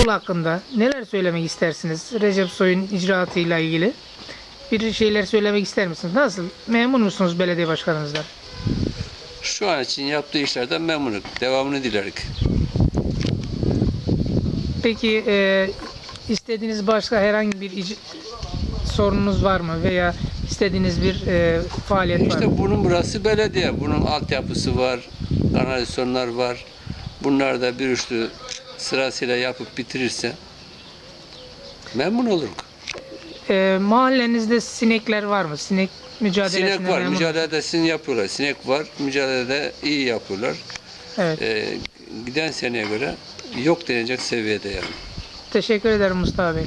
hakkında neler söylemek istersiniz? Recep Soy'un icraatıyla ilgili bir şeyler söylemek ister misiniz? Nasıl? Memnun musunuz belediye başkanınızdan? Şu an için yaptığı işlerden memnunum. Devamını dilerik. Peki e, istediğiniz başka herhangi bir ic- sorununuz var mı veya istediğiniz bir e, faaliyet var mı? İşte bunun burası belediye. Bunun altyapısı var, kanalizasyonlar var. Bunlar da bir üçlü sırasıyla yapıp bitirirse memnun oluruz. E, mahallenizde sinekler var mı? Sinek mücadelesinde Sinek var, memnun- mücadelesini yapıyorlar. Sinek var, mücadelede iyi yapıyorlar. Evet. Ee, giden seneye göre yok denecek seviyede yani. Teşekkür ederim Mustafa Bey.